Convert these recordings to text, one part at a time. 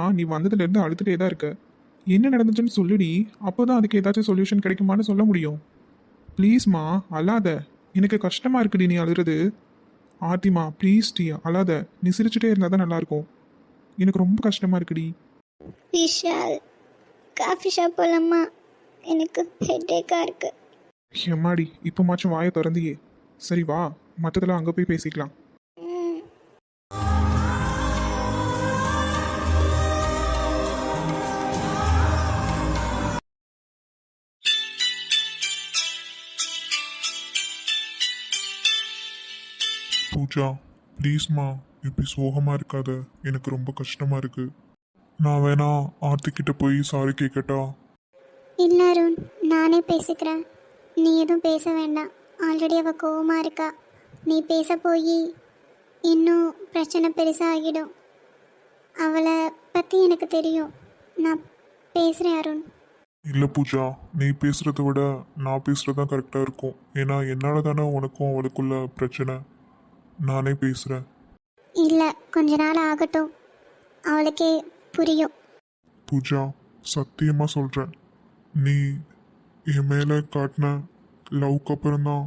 ஆத்திமா நீ வந்ததுலேருந்து அழுதுகிட்டே தான் இருக்க. என்ன நடந்துச்சுன்னு சொல்லுடி அப்போ தான் அதுக்கு ஏதாச்சும் சொல்யூஷன் கிடைக்குமான்னு சொல்ல முடியும். ப்ளீஸ்மா அழாத. எனக்கு கஷ்டமாக இருக்குடி நீ அழுறது. ஆத்திமா ப்ளீஸ் டி அழாத. நீ சிரிச்சுட்டே இருந்தால் தான் நல்லாயிருக்கும். எனக்கு ரொம்ப கஷ்டமாக இருக்குடி. விஷால் காஃபி ஷாப் போலாமா? எனக்கு ஹெட்டேக்காக இருக்கு. எம்மாடி இப்போமாச்சும் வாயை திறந்தியே. சரி வா மற்றதெல்லாம் அங்கே போய் பேசிக்கலாம். பூஜா ப்ளீஸ்மா இப்படி சோகமாக இருக்காத. எனக்கு ரொம்ப கஷ்டமாக இருக்கு. நான் வேணா ஆர்த்தி கிட்ட போய் சாரி கேட்கட்டா இல்லை அருண் நானே பேசிக்கிறேன். நீ எதுவும் பேச வேண்டாம். ஆல்ரெடி அவள் கோவமாக இருக்கா. நீ பேச போய் இன்னும் பிரச்சனை பெருசாகிடும் அவளை பற்றி எனக்கு தெரியும். நான் பேசுகிறேன் அருண். இல்லை பூஜா நீ பேசுகிறத விட நான் பேசுகிறது தான் கரெக்டாக இருக்கும். ஏன்னா என்னால் தானே உனக்கும் அவளுக்குள்ள பிரச்சனை. நானே பேசுகிறேன் இல்லை கொஞ்ச நாள் ஆகட்டும். அவளுக்கே புரியும். பூஜா சத்தியமாக சொல்கிறேன் நீ என் மேலே காட்டின லவ்க்கு அப்புறம்தான்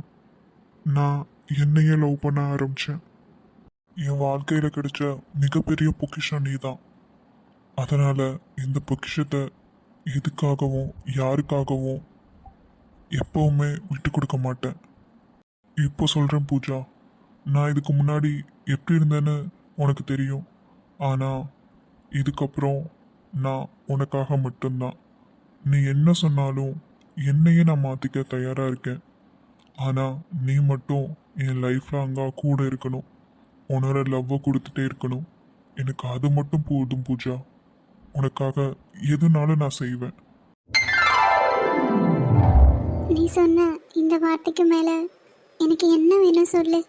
நான் என்னையே லவ் பண்ண ஆரம்பித்தேன் என் வாழ்க்கையில் கிடைச்ச மிகப்பெரிய பொக்கிஷம் நீ தான் அதனால் இந்த பொக்கிஷத்தை எதுக்காகவும் யாருக்காகவும் எப்பவுமே விட்டு கொடுக்க மாட்டேன். இப்போ சொல்கிறேன் பூஜா நான் இதுக்கு முன்னாடி எப்படி இருந்தேன்னு உனக்கு தெரியும். ஆனால் இதுக்கப்புறம் நான் உனக்காக மட்டும்தான். நீ என்ன சொன்னாலும் என்னையே நான் மாற்றிக்க தயாராக இருக்கேன். ஆனால் நீ மட்டும் என் லைஃப் லாங்காக கூட இருக்கணும். உன்னோட லவ்வை கொடுத்துட்டே இருக்கணும். எனக்கு அது மட்டும் போதும் பூஜா. உனக்காக எதுனாலும் நான் செய்வேன். நீ சொன்ன இந்த வார்த்தைக்கு மேலே எனக்கு என்ன வேணும் சொல்லு?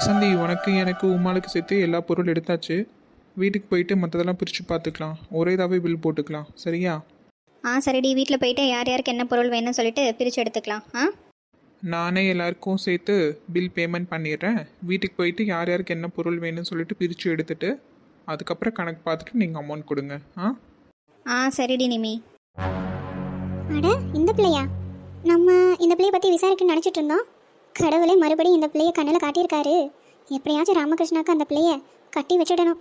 வசந்தி உனக்கு எனக்கு உமாளுக்கு சேர்த்து எல்லா பொருள் எடுத்தாச்சு. வீட்டுக்கு போயிட்டு மற்றதெல்லாம் பிரித்து பார்த்துக்கலாம். ஒரே இதாகவே பில் போட்டுக்கலாம். சரியா? ஆ சரிடி. வீட்டில் போயிட்டு யார் யாருக்கு என்ன பொருள் வேணும்னு சொல்லிட்டு பிரித்து எடுத்துக்கலாம். ஆ? நானே எல்லாருக்கும் சேர்த்து பில் பேமெண்ட் பண்ணிடுறேன். வீட்டுக்கு போயிட்டு யார் யாருக்கு என்ன பொருள் வேணும்னு சொல்லிட்டு பிரித்து எடுத்துட்டு அதுக்கப்புறம் கணக்கு பார்த்துட்டு நீங்கள் அமௌண்ட் கொடுங்க. ஆ? ஆ சரிடி நிமி. அட இந்த பிள்ளையா? நம்ம இந்த பிள்ளைய பற்றி விசாரிக்க நினச்சிட்டு இருந்தோம். கடவுளே மறுபடியும் இந்த பிள்ளைய கண்ணில் காட்டியிருக்காரு. எப்படியாச்சும் ராமகிருஷ்ணாக்கு அந்த பிள்ளைய கட்டி வச்சிடணும்.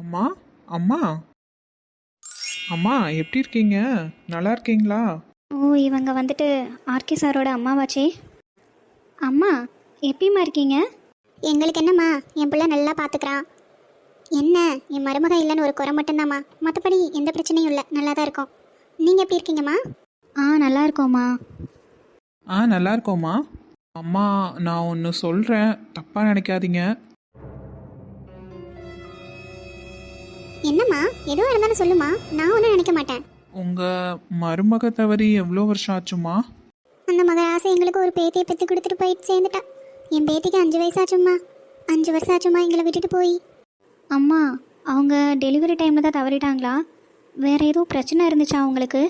அம்மா அம்மா. அம்மா எப்படி இருக்கீங்க? நல்லா இருக்கீங்களா? ஓ இவங்க வந்துட்டு ஆர்கே சாரோட அம்மாவாச்சே. அம்மா எப்படிம்மா இருக்கீங்க? எங்களுக்கு என்னம்மா என் பிள்ளை நல்லா பார்த்துக்கிறான் என்ன என் மருமக இல்லைன்னு ஒரு குறை மட்டும்தாம்மா. மற்றபடி எந்த பிரச்சனையும் இல்லை நல்லா தான் இருக்கோம். நீங்கள் எப்படி இருக்கீங்கம்மா? ஆ நல்லா இருக்கோம்மா. ஆ நல்லா இருக்கோம்மா. அம்மா நான் ஒன்று சொல்கிறேன் தப்பாக நினைக்காதீங்க. என்னம்மா? எதுவாக இருந்தாலும் சொல்லுமா நான் ஒன்றும் நினைக்க மாட்டேன். உங்கள் மருமக தவறி எவ்வளோ வருஷம் ஆச்சுமா அந்த மக ஆசை எங்களுக்கு ஒரு பேத்தியை பெற்று கொடுத்துட்டு போயிட்டு சேர்ந்துட்டா. என் பேத்திக்கு அஞ்சு வயசாச்சும்மா. அஞ்சு வருஷம் ஆச்சும்மா எங்களை விட்டுட்டு போய். அம்மா அவங்க டெலிவரி டைமில் தான் தவறிட்டாங்களா? வேறு எதுவும் பிரச்சனை இருந்துச்சா அவங்களுக்கு?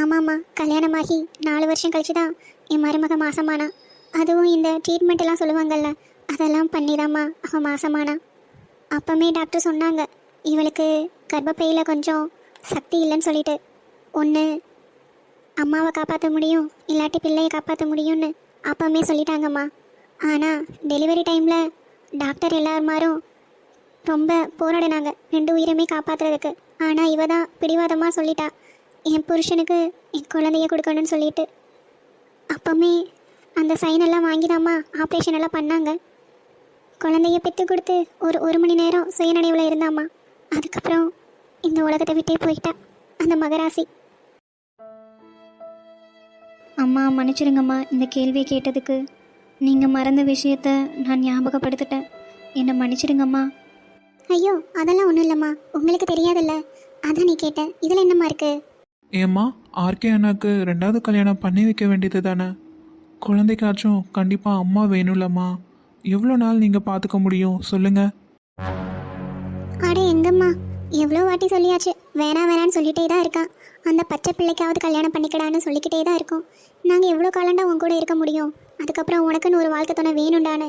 ஆமாம்மா. கல்யாணமாகி நாலு வருஷம் கழிச்சு தான் என் மருமக மாசமானா. அதுவும் இந்த ட்ரீட்மெண்ட் எல்லாம் சொல்லுவாங்கல்ல அதெல்லாம் பண்ணிதாம்மா அவள் மாசமானா? அப்பமே டாக்டர் சொன்னாங்க இவளுக்கு கர்ப்பப்பையில் கொஞ்சம் சக்தி இல்லைன்னு சொல்லிட்டு. ஒன்று அம்மாவை காப்பாற்ற முடியும் இல்லாட்டி பிள்ளையை காப்பாற்ற முடியும்னு அப்பமே சொல்லிட்டாங்கம்மா. ஆனால் டெலிவரி டைமில் டாக்டர் எல்லாருமாரும் ரொம்ப போராடினாங்க ரெண்டு உயிரமே காப்பாற்றுறதுக்கு ஆனால் இவ தான் பிடிவாதமாக சொல்லிட்டா. என் புருஷனுக்கு என் குழந்தைய கொடுக்கணும்னு சொல்லிட்டு. அப்பமே அந்த சைன் எல்லாம் வாங்கிதாம்மா. ஆப்ரேஷன் எல்லாம் பண்ணாங்க. குழந்தைய பெற்று கொடுத்து ஒரு ஒரு மணி நேரம் சுயநினைவில் இருந்தாம்மா. அதுக்கப்புறம் இந்த உலகத்தை விட்டே போயிட்டா அந்த மகராசி. அம்மா மன்னிச்சிடுங்கம்மா இந்த கேள்வியை கேட்டதுக்கு. நீங்கள் மறந்த விஷயத்த நான் ஞாபகப்படுத்திட்டேன். என்னை மன்னிச்சிடுங்கம்மா. ஐயோ அதெல்லாம் ஒன்றும் இல்லைம்மா. உங்களுக்கு தெரியாதுல்ல. அதான் நீ கேட்ட. இதில் என்னம்மா இருக்கு? ஏம்மா ஆர்கே அண்ணாக்கு ரெண்டாவது கல்யாணம் பண்ணி வைக்க வேண்டியது தானே குழந்தைக்காச்சும் கண்டிப்பாக அம்மா வேணும்லம்மா. எவ்வளோ நாள் நீங்கள் பார்த்துக்க முடியும்? சொல்லுங்கள் அட எங்கம்மா? எவ்வளோ வாட்டி சொல்லியாச்சு. வேணாம் வேணான்னு சொல்லிட்டே தான் இருக்கான் அந்த பச்சை பிள்ளைக்காவது கல்யாணம் பண்ணிக்கடான்னு சொல்லிக்கிட்டே தான் இருக்கோம். நாங்கள் எவ்வளோ காலண்டா உன் கூட இருக்க முடியும்? அதுக்கப்புறம் உனக்குன்னு ஒரு வாழ்க்கை துணை வேணும்டான்னு.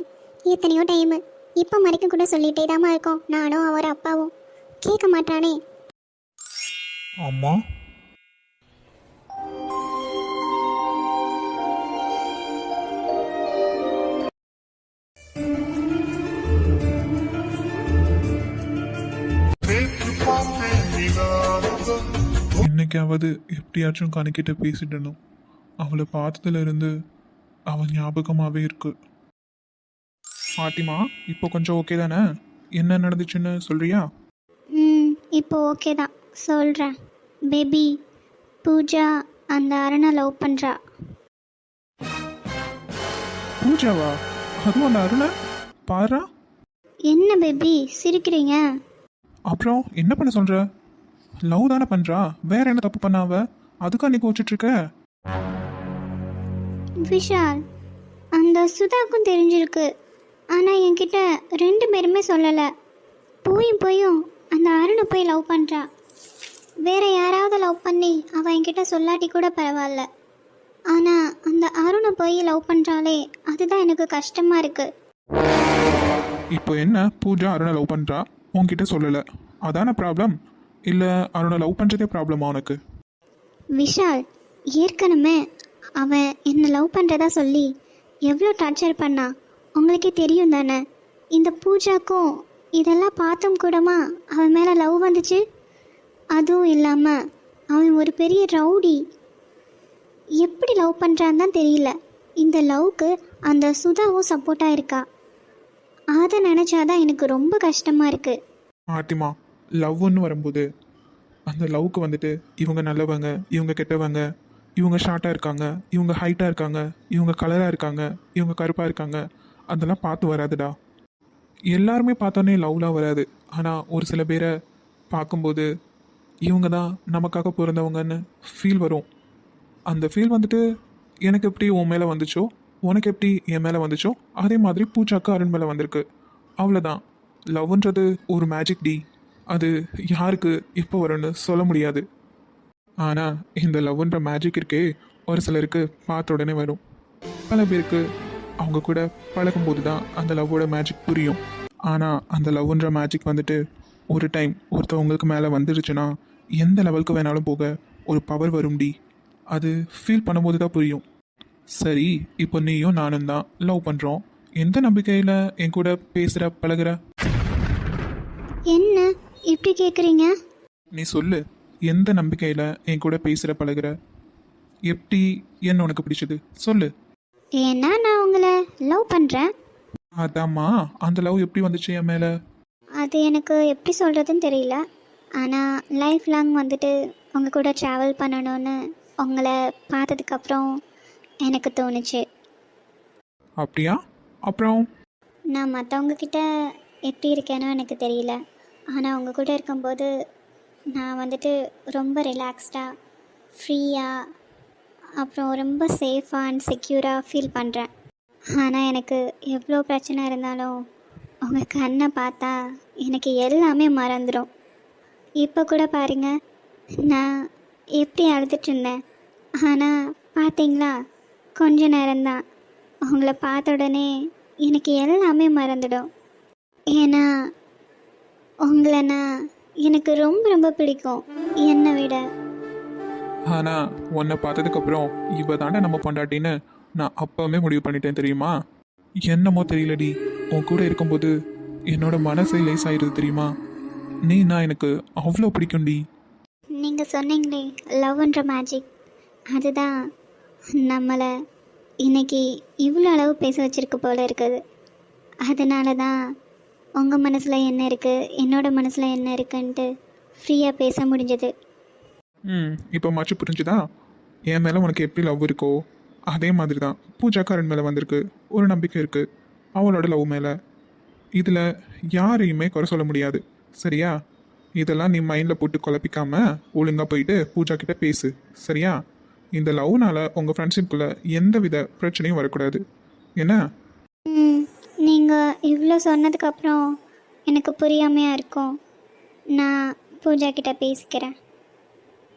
எத்தனையோ டைமு இப்போ வரைக்கும் கூட சொல்லிட்டே தாம்மா இருக்கோம். நானும் அவர் அப்பாவும். கேட்க மாட்டானே. அம்மா இன்னைக்காவது எப்படியாச்சும் கணக்கிட்ட பேசிடணும். அவளை பார்த்ததுல இருந்து அவள் ஞாபகமாகவே இருக்கு. பாட்டிமா இப்போ கொஞ்சம் ஓகே தானே? என்ன நடந்துச்சுன்னு சொல்றியா? ம் இப்போ ஓகே தான். சொல்கிறேன் பேபி பூஜா அந்த அருணை லவ் பண்ணுறா பூஜாவா? அதுவும் அந்த அருணை? பாரா? என்ன பேபி சிரிக்கிறீங்க? அப்புறம் என்ன பண்ண சொல்ற? லவ் தானே பண்றா? வேற என்ன தப்பு பண்ணாவ? அதுக்கா நீ கோச்சிட்டு இருக்க விஷால் அந்த சுதாக்கும் தெரிஞ்சிருக்கு. ஆனால் என்கிட்ட ரெண்டு பேருமே சொல்லலை. போயும் போயும் அந்த அருணை போய் லவ் பண்ணுறா வேற யாராவது லவ் பண்ணி அவள் என்கிட்ட சொல்லாட்டி கூட பரவாயில்ல. ஆனால் அந்த அருணை போய் லவ் பண்ணுறாளே அதுதான் எனக்கு கஷ்டமாக இருக்குது இப்போ என்ன? பூஜா அருணை லவ் பண்றா? உன்கிட்ட சொல்லல. அதான ப்ராப்ளம் இல்ல அருணை லவ் பண்றதே ப்ராப்ளமா உனக்கு? விஷால் ஏற்கனவே அவன் என்னை லவ் பண்ணுறதா சொல்லி எவ்வளோ டார்ச்சர் பண்ணா உங்களுக்கே தெரியும் தானே? இந்த பூஜாக்கும் இதெல்லாம் பார்த்தும் கூடமா அவன் மேலே லவ் வந்துச்சு? அதுவும் இல்லாமல் அவன் ஒரு பெரிய ரவுடி. எப்படி லவ் பண்ணுறான்னு தான் தெரியல. இந்த லவ்க்கு அந்த சுதாவும் சப்போர்ட்டாக இருக்கா? அதை நினச்சாதான் எனக்கு ரொம்ப கஷ்டமாக இருக்குது ஆட்டிமா லவ்னு வரும்போது அந்த லவ்க்கு வந்துட்டு இவங்க நல்லவங்க இவங்க கெட்டவங்க இவங்க ஷார்ட்டாக இருக்காங்க இவங்க ஹைட்டாக இருக்காங்க இவங்க கலராக இருக்காங்க இவங்க கருப்பாக இருக்காங்க அதெல்லாம் பார்த்து வராதுடா. எல்லாருமே பார்த்தோன்னே லவ்லாம் வராது. ஆனால் ஒரு சில பேரை பார்க்கும்போது இவங்க தான் நமக்காக பிறந்தவங்கன்னு ஃபீல் வரும். அந்த ஃபீல் வந்துட்டு எனக்கு எப்படி உன் மேலே வந்துச்சோ உனக்கு எப்படி என் மேலே வந்துச்சோ அதே மாதிரி பூச்சாக்கு அருண் மேலே வந்திருக்கு. அவ்வளோதான் லவ்ன்றது ஒரு மேஜிக் டி. அது யாருக்கு எப்போ வரும்னு சொல்ல முடியாது. ஆனால் இந்த லவ்ன்ற மேஜிக் இருக்கே ஒரு சிலருக்கு பார்த்த உடனே வரும். பல பேருக்கு அவங்க கூட பழகும்போது தான் அந்த லவ்வோட மேஜிக் புரியும். ஆனால் அந்த லவ்ன்ற மேஜிக் வந்துட்டு ஒரு டைம் ஒருத்தவங்களுக்கு மேலே வந்துருச்சுன்னா எந்த லெவலுக்கு வேணாலும் போக ஒரு பவர் வரும்டி. அது ஃபீல் பண்ணும்போது தான் புரியும். சரி இப்போ நீயும் நானும் தான் லவ் பண்ணுறோம் எந்த நம்பிக்கையில் என் கூட பேசுகிற பழகுற? என்ன? இப்படி கேட்குறீங்க நீ சொல்லு எந்த நம்பிக்கையில் என் கூட பேசுகிற பழகுற? எப்படி என்ன உனக்கு பிடிச்சது? சொல்லு. ஏன்னா நான் உங்களை லவ் பண்ணுறேன் அதாம்மா அந்த லவ் எப்படி வந்துச்சு என் மேலே? அது எனக்கு எப்படி சொல்கிறதுன்னு தெரியல. ஆனால் லைஃப் லாங் வந்துட்டு உங்கள் கூட ட்ராவல் பண்ணணும்னு உங்களை பார்த்ததுக்கப்புறம் எனக்கு தோணுச்சு. அப்படியா? அப்புறம்? நான் மற்றவங்க கிட்ட எப்படி இருக்கேனோ எனக்கு தெரியல. ஆனால் உங்கள் கூட இருக்கும்போது நான் வந்துட்டு ரொம்ப ரிலாக்ஸ்டாக ஃப்ரீயாக அப்புறம் ரொம்ப சேஃபாக அண்ட் செக்யூராக ஃபீல் பண்ணுறேன் ஆனால் எனக்கு எவ்வளோ பிரச்சனை இருந்தாலும் உங்கள் கண்ணை பார்த்தா எனக்கு எல்லாமே மறந்துடும் இப்போ கூட பாருங்கள் நான் எப்படி அழுதுட்டு இருந்தேன். ஆனால் பார்த்தீங்களா கொஞ்ச நேரம்தான். உங்களை பார்த்த உடனே எனக்கு எல்லாமே மறந்துடும். ஏன்னா உங்களை நான் எனக்கு ரொம்ப ரொம்ப பிடிக்கும். என்னை விட. ஆனால் உன்னை பார்த்ததுக்கப்புறம் இவ தாண்டா நம்ம பொண்டாட்டின்னு நான் அப்போவே முடிவு பண்ணிட்டேன் தெரியுமா? என்னமோ தெரியலடி. உன் கூட இருக்கும்போது என்னோட மனசை லேசாயிருது தெரியுமா? நீ நான் எனக்கு அவ்வளோ பிடிக்கும்டி. நீங்கள் சொன்னீங்களே லவ்ன்ற மேஜிக் அதுதான் நம்மளை இன்னைக்கு இவ்வளோ அளவு பேச வச்சிருக்கு போல இருக்குது. அதனால தான் உங்கள் மனசில் என்ன இருக்குது என்னோட மனசில் என்ன இருக்குன்ட்டு ஃப்ரீயாக பேச முடிஞ்சது. ம் இப்போ மச்சு புரிஞ்சுதா? என் மேலே உனக்கு எப்படி லவ் இருக்கோ அதே மாதிரி தான் பூஜா கரண் மேலே வந்திருக்கு. ஒரு நம்பிக்கை இருக்குது அவளோட லவ் மேலே. இதில் யாரையுமே குறை சொல்ல முடியாது. சரியா? இதெல்லாம் நீ மைண்டில் போட்டு குழப்பிக்காம ஒழுங்காக போயிட்டு பூஜா கிட்ட பேசு. சரியா? இந்த லவ்னால உங்கள் ஃப்ரெண்ட்ஷிப்குள்ளே எந்த வித பிரச்சனையும் வரக்கூடாது. என்ன? நீங்கள் இவ்வளோ சொன்னதுக்கப்புறம் எனக்கு புரியாமையாக இருக்கும். நான் பூஜா கிட்ட பேசிக்கிறேன்.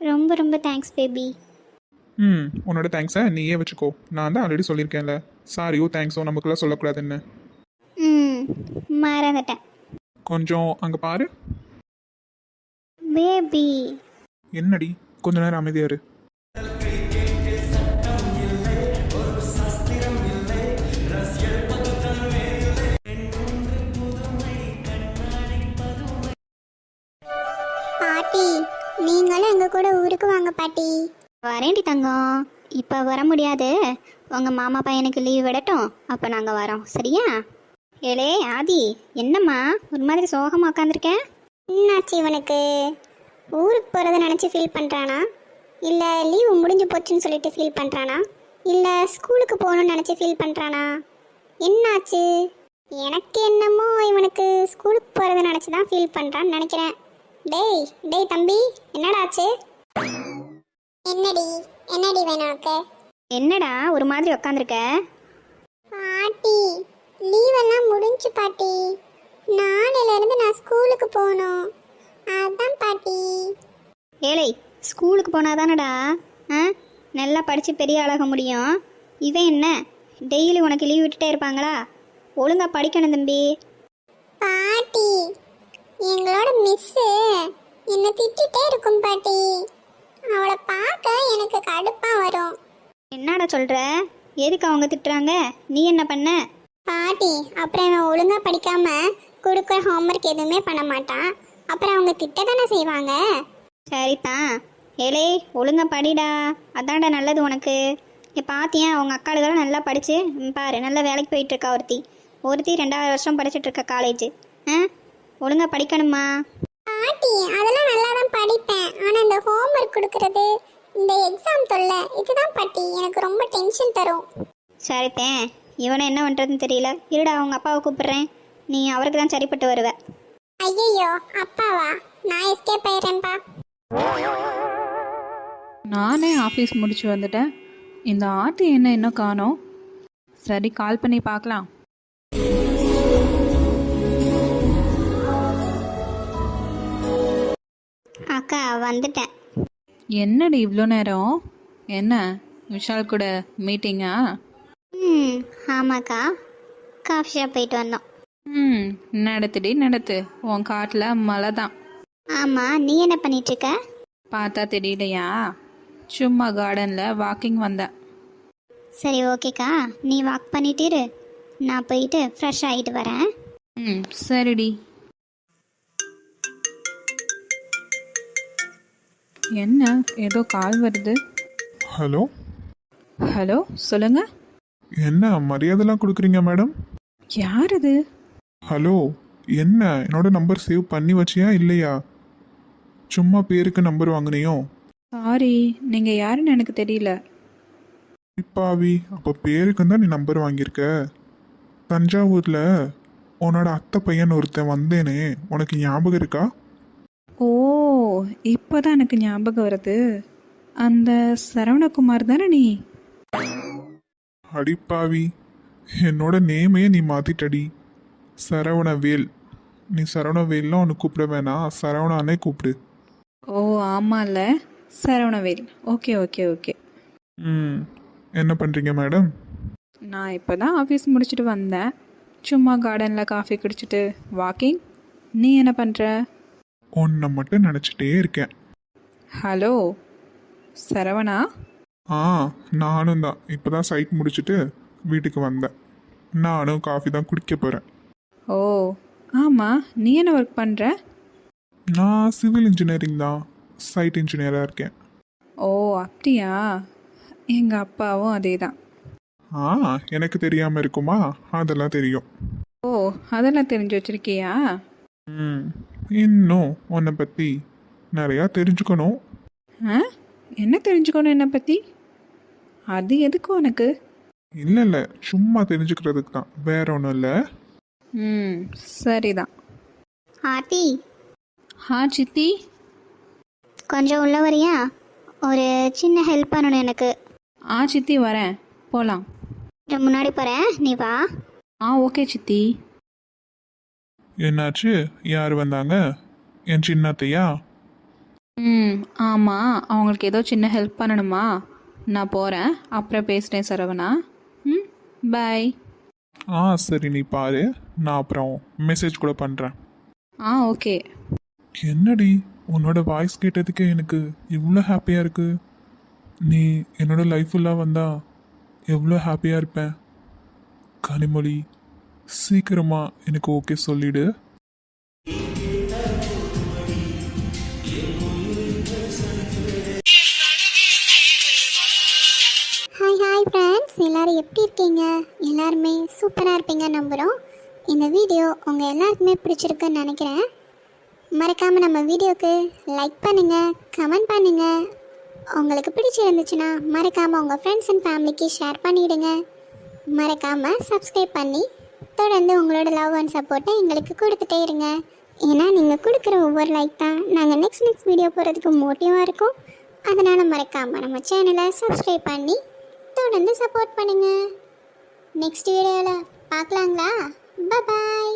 ரொம்ப ரொம்ப தேங்க்ஸ் பேபி ம் உன்னோட தேங்க்ஸை நீயே வச்சுக்கோ. நான் தான் ஆல்ரெடி சொல்லியிருக்கேன்ல. சாரியோ தேங்க்ஸோ நமக்குலாம் சொல்லக்கூடாதுன்னு. ம் மறந்துட்டேன். கொஞ்சம் அங்கே பாரு. பேபி என்னடி? கொஞ்ச நேரம் அமைதியா பாட்டி. நீங்களும் எங்க கூட ஊருக்கு வாங்க பாட்டி. வரேன்டி தங்கம். இப்போ வர முடியாது. உங்கள் மாமா பையனுக்கு லீவ் விடட்டும். அப்போ நாங்கள் வரோம். சரியா? ஏலே ஆதி என்னம்மா? ஒரு மாதிரி சோகமாக உட்காந்துருக்கேன் என்னாச்சு இவனுக்கு? ஊருக்கு போகிறத நினச்சி ஃபீல் பண்ணுறானா இல்லை லீவு முடிஞ்சு போச்சுன்னு சொல்லிட்டு ஃபீல் பண்ணுறானா இல்லை ஸ்கூலுக்கு போகணும்னு நினச்சி ஃபீல் பண்ணுறானா என்னாச்சு? எனக்கு என்னமோ இவனுக்கு ஸ்கூலுக்கு போகிறத நினச்சி தான் ஃபீல் பண்ணுறான்னு நினைக்கிறேன். டேய் டேய் தம்பி என்னடாச்சு? என்னடி என்னடி வேணும் உனக்கு? என்னடா ஒரு மாதிரி உட்காந்துருக்க பாட்டி லீவெல்லாம் முடிஞ்சு பாட்டி. நாளையிலேருந்து நான் ஸ்கூலுக்கு போகணும். அதான் பாட்டி. ஏலே ஸ்கூலுக்கு போனால் தானடா ஆ? நல்லா படித்து பெரிய ஆளாக முடியும். இவன் என்ன டெய்லி உனக்கு லீவ் விட்டுட்டே இருப்பாங்களா? ஒழுங்காக படிக்கணும் தம்பி. பாட்டி எங்களோட மிஸ்ஸு என்னை திட்டிகிட்டே இருக்கும் பாட்டி. அவளை பார்க்க எனக்கு கடுப்பாக வரும். என்னடா சொல்கிற எதுக்கு அவங்க திட்டுறாங்க? நீ என்ன பண்ண? பாட்டி அப்புறம் இவன் ஒழுங்காக படிக்காம கொடுக்குற ஹோம்ஒர்க் எதுவுமே பண்ண மாட்டான். அப்புறம் அவங்க திட்ட தானே செய்வாங்க? சரிதான் ஏலே ஒழுங்கா படிடா. அதான்டா நல்லது உனக்கு. இங்கே பாத்தியா அவங்க அக்காளுகளும் நல்லா படித்து பாரு நல்ல வேலைக்கு போயிட்டு இருக்கா ஒருத்தி. ஒருத்தி ரெண்டாவது வருஷம் படிச்சுட்டு இருக்கா காலேஜ் ஆ? ஒழுங்கா படிக்கணுமா? பாட்டி அதெல்லாம் நல்லா தான் படிப்பேன். ஆனால் இந்த ஹோம்ஒர்க் கொடுக்கறது இந்த எக்ஸாம் தொல்லை இதுதான் பாட்டி. எனக்கு ரொம்ப டென்ஷன் தரும். சரித்தேன் இவனை என்ன பண்ணுறதுன்னு தெரியல. இருடா அவங்க அப்பாவை கூப்பிடுறேன். நீ அவருக்கு தான் சரிப்பட்டு வருவ. ஐயையோ அப்பாவா? நான் எஸ்கேப் ஆயிடுறேன்ப்பா நானே ஆஃபீஸ் முடிச்சு வந்துட்டேன். இந்த ஆர்த்தி என்ன இன்னும் காணோம்? சரி கால் பண்ணி பார்க்கலாம். அக்கா வந்துட்டேன். என்னடி இவ்வளோ நேரம்? என்ன விஷால் கூட மீட்டிங்கா? ம் ஆமாக்கா. காஃபி ஷாப் போயிட்டு வந்தோம். ம் நடத்துடி நடத்து. உன் காட்டில் மழை தான். ஆமாம் நீ என்ன பண்ணிட்டு இருக்க பார்த்தா தெரியலையா? சும்மா கார்டனில் வாக்கிங் வந்தேன். சரி ஓகேக்கா. நீ வாக் பண்ணிட்டு இரு. நான் போயிட்டு ஃப்ரெஷ் ஆகிட்டு வரேன். ம் சரிடி. என்ன? ஏதோ கால் வருது. ஹலோ? ஹலோ சொல்லுங்க. என்ன மரியாதைலாம் கொடுக்குறீங்க மேடம்? யார் இது? ஹலோ என்ன என்னோட நம்பர் சேவ் பண்ணி வச்சியா இல்லையா? சும்மா பேருக்கு நம்பர் வாங்கினியோ? சாரி நீங்கள் யாருன்னு எனக்கு தெரியல. பாவி அப்போ பேருக்கு தான் நீ நம்பர் வாங்கியிருக்க? தஞ்சாவூரில் உன்னோட அத்தை பையன் ஒருத்தன் வந்தேனே உனக்கு ஞாபகம் இருக்கா? ஓ இப்போதான் எனக்கு ஞாபகம் வருது. அந்த சரவணகுமார் தானே நீ? அடிப்பாவி என்னோட நேமையே நீ மாத்திட்டடி. சரவணவேல். நீ சரவணவேல்லாம் ஒன்று கூப்பிட வேணாம். சரவணானே கூப்பிடு. ஓ ஆமாம்ல சரவணவேல். Okay okay okay. ம். என்ன பண்ணுறீங்க மேடம்? நான் இப்போ தான் ஆஃபீஸ் முடிச்சுட்டு வந்தேன். சும்மா கார்டனில் காஃபி குடிச்சிட்டு வாக்கிங் நீ என்ன பண்ணுற உன்னை மட்டும் நினச்சிட்டே இருக்கேன். ஹலோ சரவணா? ஆ நானும் தான். இப்போ தான் சைட் முடிச்சுட்டு வீட்டுக்கு வந்தேன். நானும் காஃபி தான் குடிக்க போகிறேன் ஓ ஆமாம் நீ என்ன ஒர்க் பண்ணுற நான் சிவில் இன்ஜினியரிங் தான். சைட் இன்ஜினியராக இருக்கேன். ஓ அப்படியா? எங்கள் அப்பாவும் அதே தான். ஆ எனக்கு தெரியாமல் இருக்குமா? அதெல்லாம் தெரியும். ஓ அதெல்லாம் தெரிஞ்சு வச்சிருக்கியா? ம். இன்னும் உன்னை பற்றி நிறையா தெரிஞ்சுக்கணும். ஆ? என்ன தெரிஞ்சுக்கணும் என்னை பற்றி அது எதுக்கு உனக்கு? இல்லை இல்லை. சும்மா தெரிஞ்சுக்கிறதுக்கு தான். வேற ஒன்றும் இல்லை. ம் சரிதான். ஆர்த்தி. ஹா சித்தி. கொஞ்சம் உள்ள வரியா? ஒரு சின்ன ஹெல்ப் பண்ணணும் எனக்கு. ஆ சித்தி வரேன். போகலாம் முன்னாடி போகிறேன் நீ வா. ஆ ஓகே சித்தி. என்னாச்சு? யார் வந்தாங்க? என் சின்னத்தையா? ம் ஆமாம் அவங்களுக்கு ஏதோ சின்ன ஹெல்ப் பண்ணணுமா? நான் போகிறேன் அப்புறம் பேசுகிறேன் சரவணா. ம் பை ஆ சரி நீ பாரு. நான் அப்புறம் மெசேஜ் கூட பண்ணுறேன் ஆ ஓகே என்னடி? உன்னோட வாய்ஸ் கேட்டதுக்கே எனக்கு இவ்வளோ ஹாப்பியாக இருக்கு. நீ என்னோட லைஃப் ஃபுல்லாக வந்தா எவ்வளோ ஹாப்பியாக இருப்பேன் கனிமொழி சீக்கிரமா எனக்கு ஓகே சொல்லிடு. ஹாய் ஹாய் ஃப்ரெண்ட்ஸ் எல்லாரும் எப்படி இருக்கீங்க? எல்லாருமே சூப்பராக இருப்பீங்க நம்புகிறோம் இந்த வீடியோ உங்கள் எல்லாருக்குமே பிடிச்சிருக்குன்னு நினைக்கிறேன். மறக்காமல் நம்ம வீடியோக்கு லைக் பண்ணுங்கள் கமெண்ட் பண்ணுங்கள் உங்களுக்கு பிடிச்சிருந்துச்சுன்னா மறக்காமல் உங்கள் ஃப்ரெண்ட்ஸ் அண்ட் ஃபேமிலிக்கு ஷேர் பண்ணிவிடுங்க மறக்காமல் சப்ஸ்கிரைப் பண்ணி தொடர்ந்து உங்களோட லவ் அண்ட் சப்போர்ட்டை எங்களுக்கு கொடுத்துட்டே இருங்க. ஏன்னா நீங்கள் கொடுக்குற ஒவ்வொரு லைக் தான் நாங்கள் நெக்ஸ்ட் நெக்ஸ்ட் வீடியோ போகிறதுக்கு மோட்டிவாக இருக்கும். அதனால் மறக்காமல் நம்ம சேனலை சப்ஸ்கிரைப் பண்ணி தொடர்ந்து சப்போர்ட் பண்ணுங்கள் நெக்ஸ்ட் வீடியோவில் பார்க்கலாங்களா? பாய்